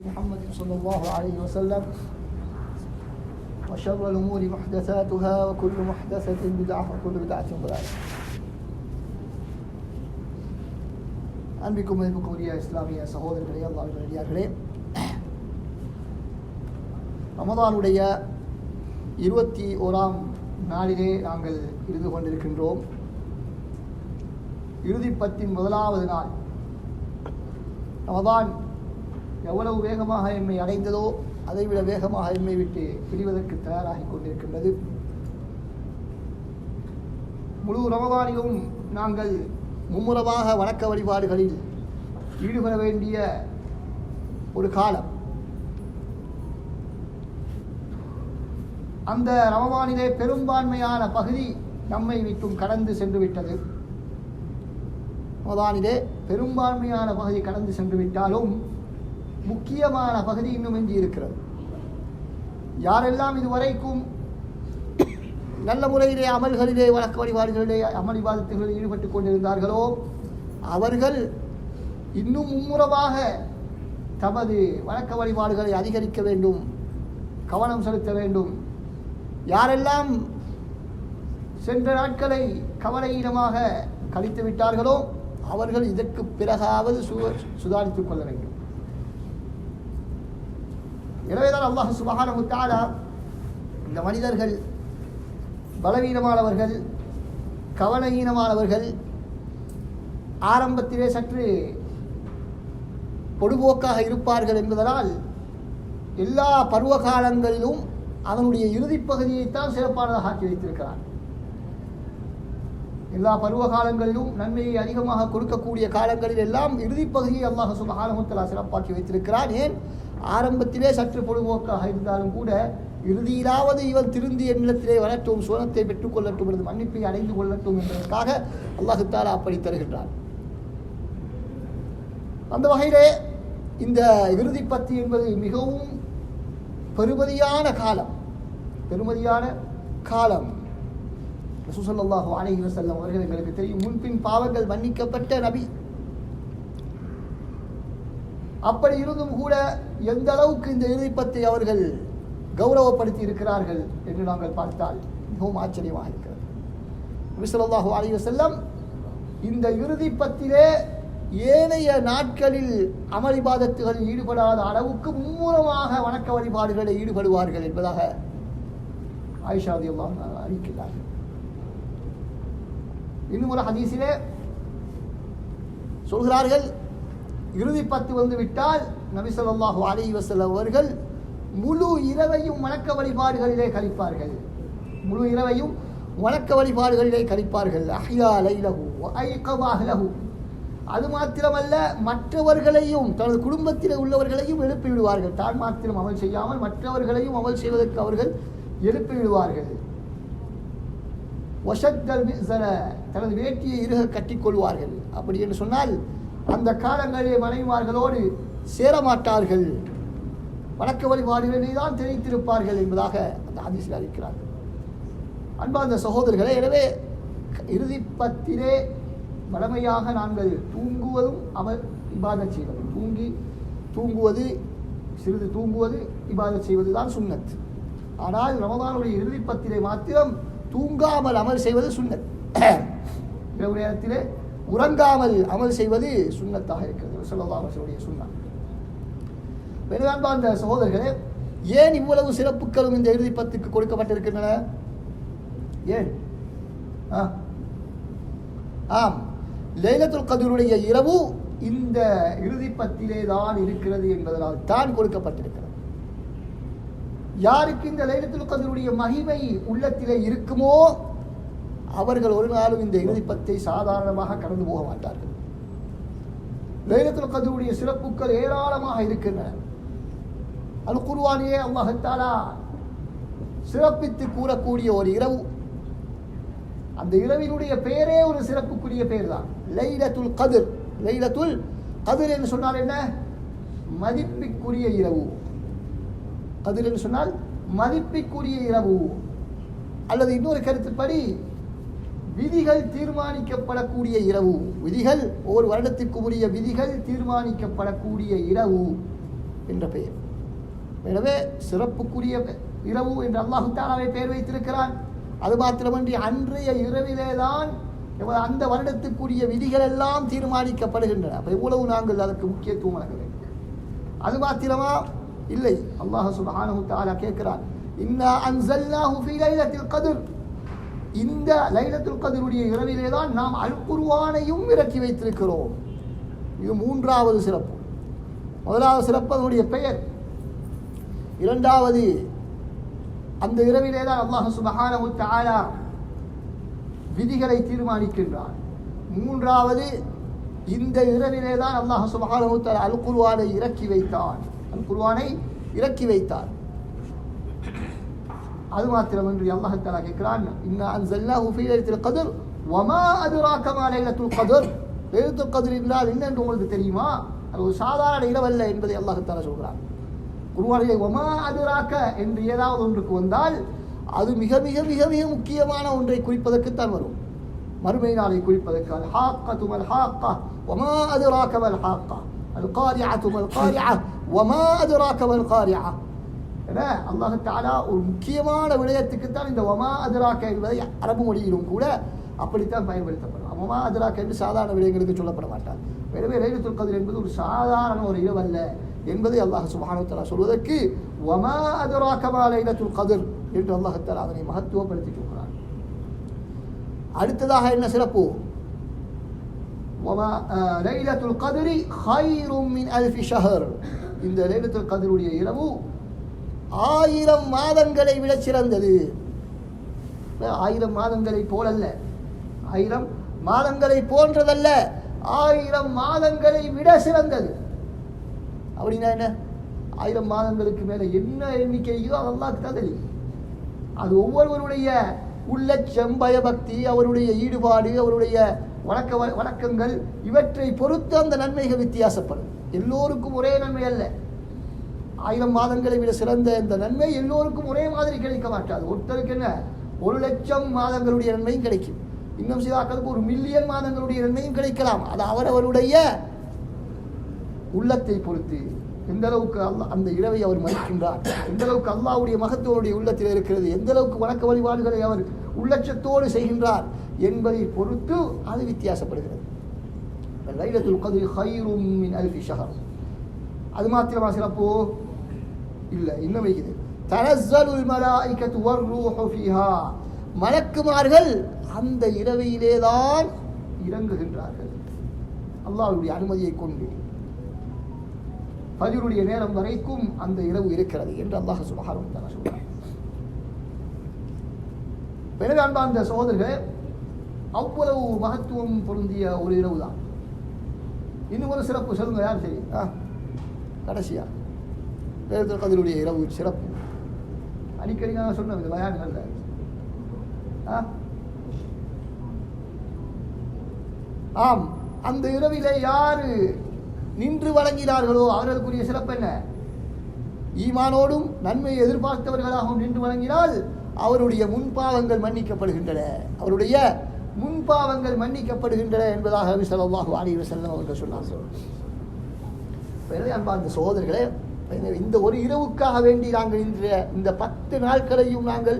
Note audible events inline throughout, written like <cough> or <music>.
محمد صلى الله عليه وسلم وشر الأمور محدثاتها وكل محدثة بدعة وكل بدعة ضلالة அன்பிக்கும் மதிப்புக்குரிய இஸ்லாமிய சகோதரர்களே அல்லாஹ் நடிகார்களே ரமதானுடைய இருபத்தி ஓராம் நாளிலே நாங்கள் இருந்து கொண்டிருக்கின்றோம் இறுதி பத்தின் முதலாவது நாள் ரமதான் எவ்வளவு வேகமாக எம்மை அடைந்ததோ அதைவிட வேகமாக எம்மை விட்டு பிரிவதற்கு தயாராகி கொண்டிருக்கின்றது. முழு ரமதானிலும் நாங்கள் மும்முரமாக வணக்க வழிபாடுகளில் ஈடுபட வேண்டிய ஒரு காலம். அந்த ரமவானிலே பெரும்பான்மையான பகுதி நம்மை விட்டும் கடந்து சென்று விட்டது. ரமதானிலே பெரும்பான்மையான பகுதி கடந்து சென்று விட்டாலும் முக்கியமான பகுதி இன்னும் எஞ்சி இருக்கிறது. யாரெல்லாம் இதுவரைக்கும் நல்ல முறையிலே அமல்களிலே வழக்கு வழிபாடுகளிலே அமல் விவாதத்துகளில் ஈடுபட்டு கொண்டிருந்தார்களோ அவர்கள் இன்னும் மும்முரமாக தமது வழக்க வழிபாடுகளை அதிகரிக்க வேண்டும் கவனம் செலுத்த வேண்டும். யாரெல்லாம் சென்ற நாட்களை கவலையீனமாக கழித்து விட்டார்களோ அவர்கள் இதற்கு பிறகாவது சு சுதாரித்துக் கொள்ள வேண்டும். எனவேதான் அல்லாஹ் சுபஹானஹு முத்தாலா இந்த மனிதர்கள் பலவீனமானவர்கள் கவனஹீனமானவர்கள் ஆரம்பத்திலே சற்று பொடுபோக்காக இருப்பார்கள் என்பதனால் எல்லா பருவ காலங்களிலும் அதனுடைய இறுதிப் பகுதியைத்தான் சிறப்பானதாக ஆக்கி வைத்திருக்கிறார். எல்லா பருவ காலங்களிலும் நன்மையை அதிகமாக கொடுக்கக்கூடிய காலங்களில் எல்லாம் இறுதிப் பகுதியை அல்லாஹ் சுபஹானஹுத்தலா சிறப்பாக்கி வைத்திருக்கிறார் ஏன்? ஆரம்பத்திலே சற்று பொழுதுபோக்காக இருந்தாலும் கூட இறுதியிலாவது இவன் திருந்தி என்னிடத்திலே வரட்டும் சுவனத்தை பெற்றுக்கொள்ளட்டும் எனது மன்னிப்பை அடைந்து கொள்ளட்டும் என்பதற்காக அல்லாஹுத்தாலா அப்படி தருகின்றான். அந்த வகையிலே இந்த இறுதி பத்தி என்பது மிகவும் பெருமதியான காலம். பெருமதியான காலம். சுசல்லாஹு அலஹி வசல்லம் அவர்கள் எங்களுக்கு தெரியும். முன்பின் பாவங்கள் மன்னிக்கப்பட்ட நபி. அப்படி இருந்தும் கூட எந்த அளவுக்கு இந்த இறுதிப்பத்தை அவர்கள் கௌரவப்படுத்தி இருக்கிறார்கள் என்று நாங்கள் பார்த்தால் மிகவும் ஆச்சரியமாக இருக்கிறது. விசலல்லாஹு அலைஹி வசல்லம் இந்த இறுதிப்பத்திலே ஏனைய நாட்களில் அமளிபாதத்துகளில் ஈடுபடாத அளவுக்கு மும்முரமாக வணக்க வழிபாடுகளில் ஈடுபடுவார்கள் என்பதாக ஆயிஷாதி அல்லாஹ் அறிவிக்கிறார்கள் இன்னும் ஒரு ஹதீஸிலே சொல்கிறார்கள் இறுதி பத்து வந்து விட்டால் நபிசல்லாஹு அலி வசல்லம் அவர்கள் முழு இரவையும் வணக்க வழிபாடுகளிலே கழிப்பார்கள். முழு இரவையும் வணக்க வழிபாடுகளிலே கழிப்பார்கள். அஹ்யா லைலஹு ஐகவாஹ்லஹு அது மாத்திரமல்ல மற்றவர்களையும் தனது குடும்பத்தில் உள்ளவர்களையும் எழுப்பி விடுவார்கள் தான் மாத்திரம் அமல் செய்யாமல் மற்றவர்களையும் அமல் செய்வதற்கு அவர்கள் எழுப்பி விடுவார்கள் ஒஷத்தல் தனது வேட்டியை இருக கட்டிக்கொள்வார்கள். அப்படி என்று சொன்னால் அந்த காலங்களிலே மனைவிமார்களோடு சேரமாட்டார்கள். வணக்க வழிபாடுகளை தான் தெரிவித்திருப்பார்கள் என்பதாக அந்த ஆதிசில் அறிக்கிறார்கள் அன்பார்ந்த சகோதரர்களே எனவே இறுதிப்பத்திலே வளமையாக நாங்கள் தூங்குவதும் அவர் இபாதம் செய்வது தூங்கி தூங்குவது சிறிது தூங்குவது இபாதம் செய்வது தான் சுண்ணத். ஆனால் ரமதானுடைய இறுதிப்பத்திலே மாத்திரம் தூங்காமல் அமல் செய்வது சுண்ணத். <clears throat> இரவு நேரத்திலே உறங்காமல் அமல் செய்வது சுண்ணத்தாக இருக்கிறது. சொல்லுடைய சுண்ணா. பெருவான்பா அந்த சகோதரர்களே ஏன் இவ்வளவு சிறப்புகளும் இந்த இறுதி பத்துக்கு கொடுக்கப்பட்டிருக்கின்றன? ஏன்? ஆம். லைலத்துல் கதிருடைய இரவு இந்த இறுதி பத்திலே தான் இருக்கிறது என்பதனால் தான் கொடுக்கப்பட்டிருக்கிறது. யாருக்கு இந்த லைலத்துல் கதருடைய மகிமை உள்ளத்திலே இருக்குமோ? அவர்கள் ஒரு நாளும் இந்த இறுதிப்பத்தை சாதாரணமாக கடந்து போக மாட்டார்கள். லைலத்துல் கதருடைய சிறப்புகள் ஏராளமாக இருக்கின்றன. அல் குருவானியே அல்லாஹத்தாலா சிறப்பித்து கூறக்கூடிய ஒரு இரவு. அந்த இரவினுடைய பெயரே ஒரு சிறப்புக்குரிய பெயர் தான் லைலத்துல் கதிர். லைலத்துல் கதிர் என்று சொன்னால் என்ன? மதிப்பிற்குரிய இரவு. கதிர் என்று சொன்னால் மதிப்பிற்குரிய இரவு. அல்லது இன்னொரு கருத்துப்படி விதிகள் தீர்மானிக்கப்படக்கூடிய இரவு. விதிகள் ஒரு வருடத்திற்கு உரிய விதிகள் தீர்மானிக்கப்படக்கூடிய இரவு என்ற பெயர். எனவே சிறப்புக்குரிய இரவு என்று அல்லாஹு தாலாவை பெயர் வைத்திருக்கிறான். அது மாத்திரமன்றி அன்றைய இரவிலே தான் அந்த வருடத்துக்குரிய விதிகள் எல்லாம் தீர்மானிக்கப்படுகின்றன. அப்போ எவ்வளவு நாங்கள் அதற்கு முக்கியத்துவம் வழங்க வேண்டும்? அது மாத்திரமா இல்லை. அல்லாஹ் சுப்ஹானஹு தஆலா கேட்கிறான் இன்னா அன்சல்னாஹு ஃபீ லைலத்தில் கத்ர். இந்த லைலத்துல் கதிருடைய இரவிலே தான் நாம் அல் இறக்கி வைத்திருக்கிறோம். இது மூன்றாவது சிறப்பு. முதலாவது சிறப்பு அதனுடைய பெயர். இரண்டாவது அந்த இரவிலே தான் அல்லாஹ் சுப்ஹானஹு தஆலா விதிகளை தீர்மானிக்கின்றான். மூன்றாவது இந்த இரவிலே தான் அல்லாஹ் சுப்ஹானஹு தஆலா அல் இறக்கி வைத்தான். அல் இறக்கி வைத்தார். அது மாத்திரமன்றி அல்லாஹ் தஆலா கேட்கிறான் இன்னா அன்சல்னாஹு ஃபீ லைலத்தில் கதிர் வமா அதுராக மா லைலத்துல் கதிர். லைலத்துல் கத்ர் என்றால் என்ன என்று உங்களுக்கு தெரியுமா? அது ஒரு சாதாரண இரவல்ல என்பதை அல்லாஹ் தஆலா சொல்கிறான். குர்ஆனிலே வமா ராக்க என்று ஏதாவது ஒன்றுக்கு வந்தால் அது மிக மிக மிக மிக முக்கியமான ஒன்றை குறிப்பதற்குத்தான் வரும். மறுமை நாளை குறிப்பதற்கு அல் துமல் மல் ஹாக்கா வமா அது ராக்கமல் ஹாக்கா அல் காரியா துமல் காரியா வமா அதுராக காரியா என அல்லாஹ் தாலா ஒரு முக்கியமான விடயத்துக்கு தான் இந்த வமா அதுராக்க என்பதை அரபு மொழியிலும் கூட அப்படித்தான் பயன்படுத்தப்படும். ஒமா அதுராக்க என்று சாதாரண விடயங்களுக்கு சொல்லப்பட மாட்டார். எனவே லைலத்துல் கதிர் என்பது ஒரு சாதாரண ஒரு இரவல்ல என்பதை அல்லாஹ் சுபானுத்தலா சொல்வதற்கு ஒமா அதுராக்க மா லைலத்துல் கதிர் என்று அல்லாஹ் தஆலா அதனை மகத்துவப்படுத்தி சொல்கிறார் அடுத்ததாக என்ன சிறப்பு? வமா அஹ், லைலத்துல் கதிரி ஹைரும் மின் அல்ஃபி ஷஹர். இந்த லைலத்துல் கதிருடைய இரவு ஆயிரம் மாதங்களை விட சிறந்தது. ஆயிரம் மாதங்களை போலல்ல. ஆயிரம் மாதங்களை போன்றதல்ல. ஆயிரம் மாதங்களை விட சிறந்தது. அப்படின்னா என்ன? ஆயிரம் மாதங்களுக்கு மேல என்ன எண்ணிக்கையோ அதெல்லாம் தான் தெரியும் அது ஒவ்வொருவருடைய உள்ள செம்பய பக்தி அவருடைய ஈடுபாடு அவருடைய வணக்க வ- வணக்கங்கள் இவற்றை பொறுத்து அந்த நன்மைகள் வித்தியாசப்படும். எல்லோருக்கும் ஒரே நன்மை அல்ல. ஆயிரம் மாதங்களை விட சிறந்த இந்த நன்மை எல்லோருக்கும் ஒரே மாதிரி கிடைக்க மாட்டாது. ஒருத்தருக்கு என்ன? ஒரு லட்சம் மாதங்களுடைய நன்மையும் கிடைக்கும். இன்னும் சிலாக்களுக்கு ஒரு மில்லியன் மாதங்களுடைய நன்மையும் கிடைக்கலாம். அது அவரவருடைய உள்ளத்தை பொறுத்து. எந்த அளவுக்கு அல்லா அந்த இரவை அவர் மதிக்கின்றார்? எந்த அளவுக்கு அல்லாவுடைய மகத்துவனுடைய உள்ளத்தில் இருக்கிறது? எந்த அளவுக்கு வணக்க வழிபாடுகளை அவர் உள்ளட்சத்தோடு செய்கின்றார் என்பதை பொறுத்து அது வித்தியாசப்படுகிறது. லைலத்துல் கதிர் ஹைரும் மின் அல்ஃபி ஷஹர். அது மாத்திரமா சிறப்பு? இல்லை இன்னும் வைக்குது? தனஸ்ஸலுல் மலாயிகத்து வர்ரூஹு ஃபீஹா. மலக்குமார்கள் அந்த இரவையிலே தான் இறங்குகின்றார்கள். அல்லாஹ்வுடைய அனுமதியை கொண்டு. ஃபஜ்ருடைய நேரம் வரைக்கும் அந்த இரவு இருக்கிறது என்று அல்லாஹ் சுப்ஹானஹு வ தஆலா சொல்றார் எனவே அன்பார்ந்த அவ்வளவு மகத்துவம் பொருந்திய ஒரு இரவு தான் இன்னும் ஒரு சிறப்பு சொல்லுங்க யார் சரி ஆ கடைசியா. லேலத்துல் கதிருடைய இரவு சிறப்பு. அடிக்கடி நான் சொன்ன இந்த நல்ல ஆ? ஆம் அந்த இரவிலே யாரு நின்று வழங்கினார்களோ அவர்களுக்குரிய சிறப்பு என்ன? ஈமானோடும் நன்மையை எதிர்பார்த்தவர்களாகவும் நின்று வழங்கினால் அவருடைய முன்பாவங்கள் மன்னிக்கப்படுகின்றன. அவருடைய முன்பாவங்கள் மன்னிக்கப்படுகின்றன என்பதாக நபி சொல்லாஹு அலி வசல்லம் அவர்கள் சொன்னார்கள் அன்பா அந்த சோதர்களே இந்த ஒரு இரவுக்காக வேண்டி நாங்கள் இன்றைய இந்த பத்து நாட்களையும் நாங்கள்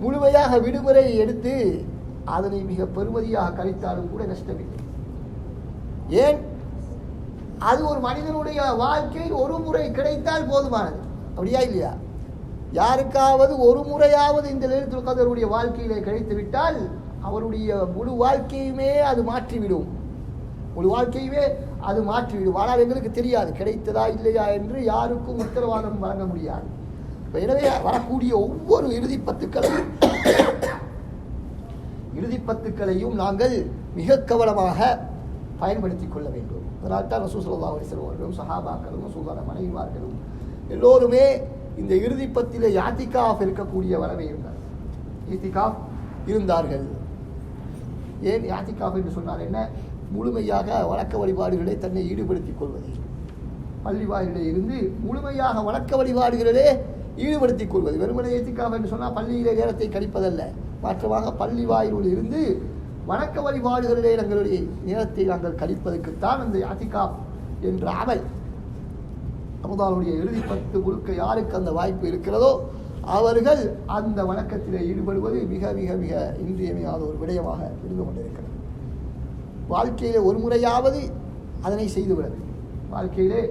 முழுமையாக விடுமுறை எடுத்து அதனை மிக பெருமதியாக கழித்தாலும் கூட நஷ்டமில்லை. ஏன்? அது ஒரு மனிதனுடைய வாழ்க்கையில் ஒரு முறை கிடைத்தால் போதுமானது. அப்படியா இல்லையா? யாருக்காவது ஒரு முறையாவது இந்த லைலத்துல் கதருடைய வாழ்க்கையிலே கிடைத்து விட்டால் அவருடைய முழு வாழ்க்கையுமே அது மாற்றிவிடும். முழு வாழ்க்கையுமே அது மாற்றிவிடும். ஆனால் எங்களுக்கு தெரியாது கிடைத்ததா இல்லையா என்று யாருக்கும் உத்தரவாதம் வழங்க முடியாது. எனவே வரக்கூடிய ஒவ்வொரு இறுதி பத்துக்களையும் இறுதி பத்துக்களையும் நாங்கள் மிக கவனமாக பயன்படுத்திக் கொள்ள வேண்டும். அதனால் தான் ரசூ சல்லா அலிஸ்லம் அவர்களும் சஹாபாக்களும் மனைவிமார்களும் எல்லோருமே இந்த இறுதிப்பத்திலே யாத்திகாஃப் இருக்கக்கூடிய வரவே இருந்தார் ஈத்திகாஃப் இருந்தார்கள் ஏன் யாத்திகாஃப் என்று சொன்னால் என்ன? முழுமையாக வழக்க வழிபாடுகளை தன்னை ஈடுபடுத்திக் கொள்வது. பள்ளிவாயிலே இருந்து முழுமையாக வழக்க வழிபாடுகளிலே ஈடுபடுத்திக் கொள்வது. வெறுமனை ஏத்திக்காக என்று சொன்னால் பள்ளியிலே நேரத்தை கழிப்பதல்ல மாற்றமாக பள்ளி வாயிலுள் இருந்து வணக்க வழிபாடுகளிலே எங்களுடைய நேரத்தை நாங்கள் கழிப்பதற்குத்தான் அந்த யாத்திகா என்ற அமல். அமுதாவுடைய இறுதி பத்து முழுக்க யாருக்கு அந்த வாய்ப்பு இருக்கிறதோ அவர்கள் அந்த வணக்கத்தில் ஈடுபடுவது மிக மிக மிக இன்றியமையாத ஒரு விடயமாக இருந்து கொண்டிருக்கிறது. வாழ்க்கையிலே ஒரு முறையாவது அதனை செய்துவிட வேண்டும். வாழ்க்கையிலே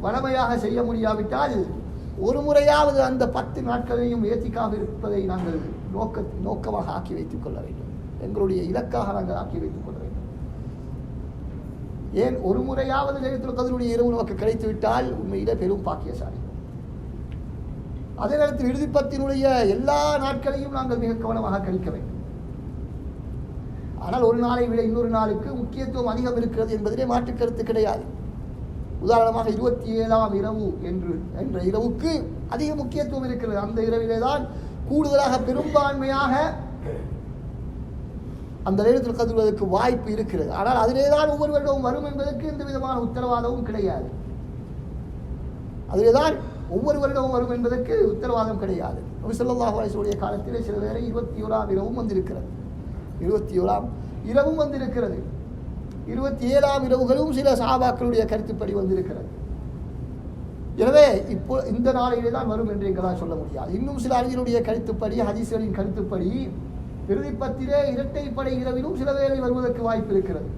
வளமையாக செய்ய முடியாவிட்டால் ஒரு முறையாவது அந்த பத்து நாட்களையும் ஏத்திக்காக இருப்பதை நாங்கள் நோக்க நோக்கமாக ஆக்கி வைத்துக் கொள்ள வேண்டும். எங்களுடைய இலக்காக நாங்கள் ஆக்கி வைத்துக் கொள்ள வேண்டும். ஏன் ஒரு முறையாவது நேரத்தில் கதனுடைய இரவு நமக்கு கிடைத்துவிட்டால் உண்மையிலே பெரும் பாக்கியசாலி. அதே நேரத்தில் இறுதிப்பத்தினுடைய எல்லா நாட்களையும் நாங்கள் மிக கவனமாக கழிக்க வேண்டும். ஆனால் ஒரு நாளை விட இன்னொரு நாளுக்கு முக்கியத்துவம் அதிகம் இருக்கிறது என்பதிலே மாற்று கருத்து கிடையாது. உதாரணமாக இருபத்தி ஏழாம் இரவு என்று என்ற இரவுக்கு அதிக முக்கியத்துவம் இருக்கிறது. அந்த இரவிலே தான் கூடுதலாக பெரும்பான்மையாக அந்த நேரத்தில் கதுவதற்கு வாய்ப்பு இருக்கிறது. ஆனால் அதிலே தான் ஒவ்வொரு வருடமும் வரும் என்பதற்கு எந்த விதமான உத்தரவாதமும் கிடையாது. அதிலே தான் ஒவ்வொரு வருடமும் வரும் என்பதற்கு உத்தரவாதம் கிடையாது. நபிசல்லாஹு அலிசுடைய காலத்திலே சில பேரை இருபத்தி ஓராம் இரவும் வந்திருக்கிறது. இருபத்தி ஓராம் இரவும் வந்திருக்கிறது. இருபத்தி ஏழாம் இரவுகளும் சில சாபாக்களுடைய கருத்துப்படி வந்திருக்கிறது. எனவே இப்போ இந்த நாளையிலே தான் வரும் என்று எங்களால் சொல்ல முடியாது. இன்னும் சில அறிஞருடைய கருத்துப்படி ஹதீஸ்களின் கருத்துப்படி இறுதிப்பத்திலே இரட்டைப்படை இரவிலும் சில வேலை வருவதற்கு வாய்ப்பு இருக்கிறது.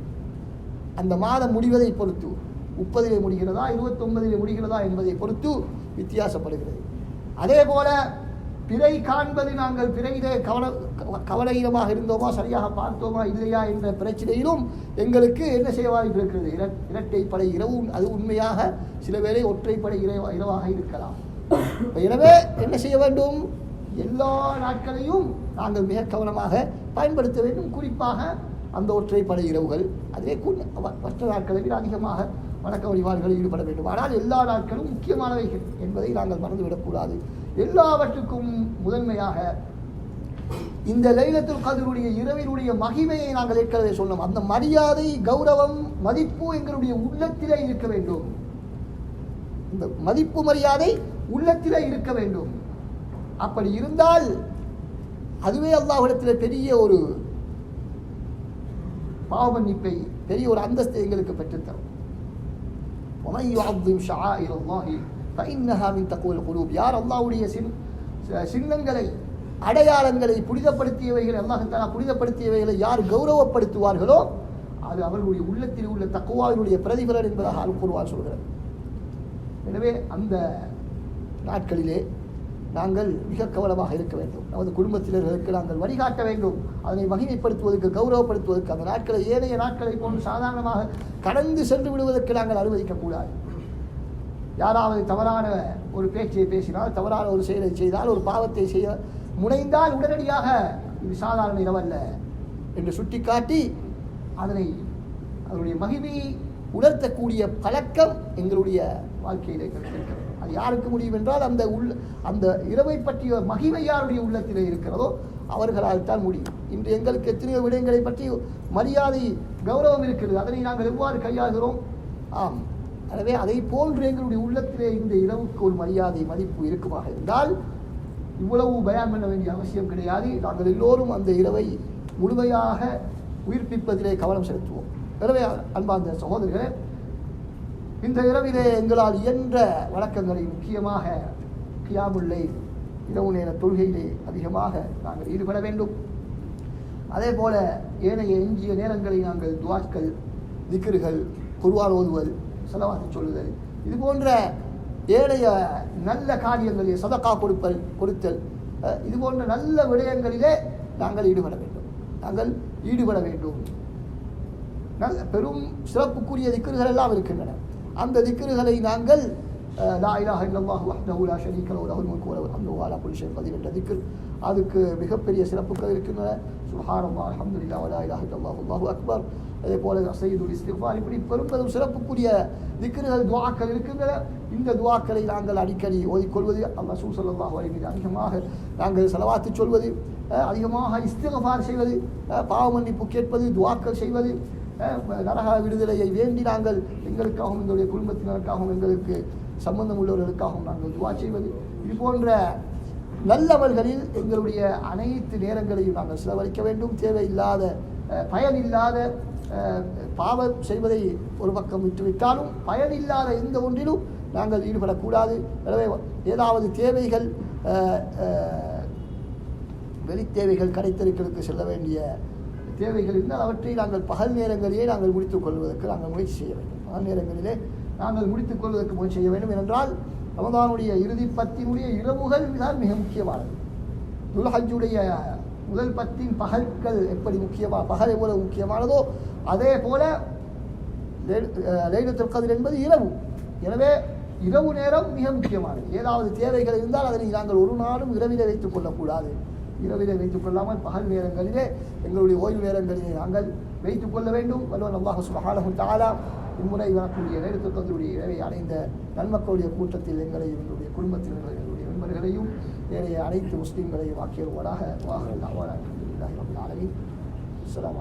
அந்த மாதம் முடிவதை பொறுத்து முப்பதிலே முடிகிறதா இருபத்தொன்பதிலே முடிகிறதா என்பதை பொறுத்து வித்தியாசப்படுகிறது. அதே போல பிறை காண்பது நாங்கள் பிறையிலே கவன கவலையிடமாக இருந்தோமா சரியாக பார்த்தோமா இல்லையா என்ற பிரச்சனையிலும் எங்களுக்கு என்ன செய்வாய் இருக்கிறது? இர- இரட்டைப்படை இரவு அது உண்மையாக சில வேளை ஒற்றைப்படை இரவா இரவாக இருக்கலாம். எனவே என்ன செய்ய வேண்டும்? எல்லா நாட்களையும் நாங்கள் மிக கவனமாக பயன்படுத்த வேண்டும். குறிப்பாக அந்த ஒற்றைப்படை இரவுகள். அதே மற்ற நாட்களை விட அதிகமாக வணக்க வழிபாடுகளில் ஈடுபட வேண்டும். ஆனால் எல்லா நாட்களும் முக்கியமானவைகள் என்பதை நாங்கள் மறந்துவிடக்கூடாது எல்லாவற்றுக்கும் முதன்மையாக இந்த லைலத்தில் கதிருடைய இரவினுடைய மகிமையை நாங்கள் ஏற்கனவே சொன்னோம். அந்த மரியாதை கௌரவம் மதிப்பு எங்களுடைய உள்ளத்திலே இருக்க வேண்டும். இந்த மதிப்பு மரியாதை உள்ளத்திலே இருக்க வேண்டும். அப்படி இருந்தால் அதுவே அல்லாஹிடத்தில் பெரிய ஒரு பாவமன்னிப்பை பெரிய ஒரு அந்தஸ்தை எங்களுக்கு பெற்றுத்தரும் யார் அல்லாவுடைய சின் சின்னங்களை அடையாளங்களை புனிதப்படுத்தியவைகளை அல்லாஹ் புனிதப்படுத்தியவைகளை யார் கௌரவப்படுத்துவார்களோ அது அவர்களுடைய உள்ளத்தில் உள்ள தக்குவாவினுடைய பிரதிபலன் என்பதாக அல் கூறுவார் சொல்கிறார் எனவே அந்த நாட்களிலே நாங்கள் மிக கவனமாக இருக்க வேண்டும். நமது குடும்பத்தினர்களுக்கு நாங்கள் வழிகாட்ட வேண்டும். அதனை மகிமைப்படுத்துவதற்கு கௌரவப்படுத்துவதற்கு அந்த நாட்களை ஏனைய நாட்களை போன்று சாதாரணமாக கடந்து சென்று விடுவதற்கு நாங்கள் அனுமதிக்கக்கூடாது யாராவது தவறான ஒரு பேச்சை பேசினால் தவறான ஒரு செயலை செய்தால் ஒரு பாவத்தை செய்ய முனைந்தால் உடனடியாக இது சாதாரண இடமல்ல என்று சுட்டிக்காட்டி அதனை அதனுடைய மகிமையை உணர்த்தக்கூடிய பழக்கம் எங்களுடைய வாழ்க்கையிலே இருக்கிறது யாருக்கு முடியும் என்றால் அந்த உள்ள அந்த இரவை பற்றிய மகிமை யாருடைய உள்ளத்திலே இருக்கிறதோ அவர்களால் தான் முடியும். இன்று எங்களுக்கு எத்தனையோ விடயங்களை பற்றி மரியாதை கௌரவம் இருக்கிறது. அதனை நாங்கள் எவ்வாறு கையாளுகிறோம்? ஆம். எனவே அதை போன்று எங்களுடைய உள்ளத்திலே இந்த இரவுக்கு ஒரு மரியாதை மதிப்பு இருக்குமாக இருந்தால் இவ்வளவு பயான் பண்ண வேண்டிய அவசியம் கிடையாது. நாங்கள் எல்லோரும் அந்த இரவை முழுமையாக உயிர்ப்பிப்பதிலே கவனம் செலுத்துவோம். எனவே அன்பாந்த சகோதரர்களே இந்த இரவிலே எங்களால் இயன்ற வழக்கங்களை முக்கியமாக கியாமுல்லை இரவு நேர தொழுகையிலே அதிகமாக நாங்கள் ஈடுபட வேண்டும். அதே போல ஏனைய எஞ்சிய நேரங்களை நாங்கள் துவாக்கள் திக்ருகள் குருவால் ஓதுவது செலவாக சொல்லுதல் இது போன்ற ஏனைய நல்ல காரியங்களில் சதக்கா கொடுப்பல் கொடுத்தல் இது போன்ற நல்ல விடயங்களிலே நாங்கள் ஈடுபட வேண்டும். நாங்கள் ஈடுபட வேண்டும். நல்ல பெரும் சிறப்புக்குரிய திக்ருகள் எல்லாம் இருக்கின்றன. அந்த திக்ருகளை நாங்கள் அஹ், லா இலாஹ இல்லல்லாஹு வஹ்தஹு லா ஷரீக லஹு லஹுல் முல்கு வலஹுல் ஹம்து அலா குல்லி ஷைஇன் கதீர் என்ற திக்ர். அதுக்கு மிகப்பெரிய சிறப்புகள் இருக்கின்றன. சுப்ஹானல்லாஹ் அல்ஹம்துலில்லாஹ் வலா இலாஹ இல்லல்லாஹு அல்லாஹு அக்பர். அதே போல சையதுல் இஸ்திஃபார் இப்படி பெரும் சிறப்புக்குரிய திக்ருகள் துவாக்கள் இருக்கின்றன. இந்த துவாக்களை நாங்கள் அடிக்கடி ஓதிக்கொள்வது அல்லாஹ் சூசல்லாஹ் ஸல்லல்லாஹு அதிகமாக நாங்கள் செலவாத்து சொல்வது அதிகமாக இஸ்திக்பார் செய்வது பாவமன்னிப்பு கேட்பது துவாக்கள் செய்வது நரக விடுதலையை வேண்டி நாங்கள் எங்களுக்காகவும் எங்களுடைய குடும்பத்தினருக்காகவும் எங்களுக்கு சம்பந்தம் உள்ளவர்களுக்காகவும் நாங்கள் துவா செய்வது. இது போன்ற நல்லவர்களில் எங்களுடைய அனைத்து நேரங்களையும் நாங்கள் செலவழிக்க வேண்டும். தேவையில்லாத பயனில்லாத பாவம் செய்வதை ஒரு பக்கம் விட்டுவிட்டாலும் பயனில்லாத எந்த ஒன்றிலும் நாங்கள் ஈடுபடக்கூடாது. எனவே ஏதாவது தேவைகள் வெளித்தேவைகள் தேவைகள் கடைத்தெருக்களுக்கு செல்ல வேண்டிய தேவைகள் இருந்தால் அவற்றை நாங்கள் பகல் நேரங்களிலே நாங்கள் முடித்துக் கொள்வதற்கு நாங்கள் முயற்சி செய்ய வேண்டும். பகல் நேரங்களிலே நாங்கள் முடித்துக் கொள்வதற்கு முயற்சி செய்ய வேண்டும். என்றால் ரமதானுடைய இறுதி பத்தினுடைய இரவுகள் தான் மிக முக்கியமானது. துல்ஹஜுடைய முதல் பத்தின் பகல்கள் எப்படி முக்கியமாக பகல் எவ்வளவு முக்கியமானதோ அதே போல லைலத்துல் கதிர் என்பது இரவு. எனவே இரவு நேரம் மிக முக்கியமானது. ஏதாவது தேவைகள் இருந்தால் அதனை நாங்கள் ஒரு நாளும் இரவிலே வைத்துக் கொள்ளக்கூடாது. இரவிலே வைத்துக் கொள்ளாமல் பகல் நேரங்களிலே எங்களுடைய ஓய்வு நேரங்களிலே நாங்கள் வைத்துக் கொள்ள வேண்டும். வல்லவன் அல்லாஹ் சுபஹானஹு தாலா இம்முறை வரக்கூடிய லைலத்துல் இரவை அடைந்த நன்மக்களுடைய கூட்டத்தில் எங்களை எங்களுடைய குடும்பத்தில் எங்களுடைய நண்பர்களையும் ஏனைய அனைத்து முஸ்லீம்களையும் ஆக்கியவர்களாக வாஹர் தாவானா அல்ஹம்துலில்லாஹி ரப்பில் ஆலமீன். அஸ்ஸலாமு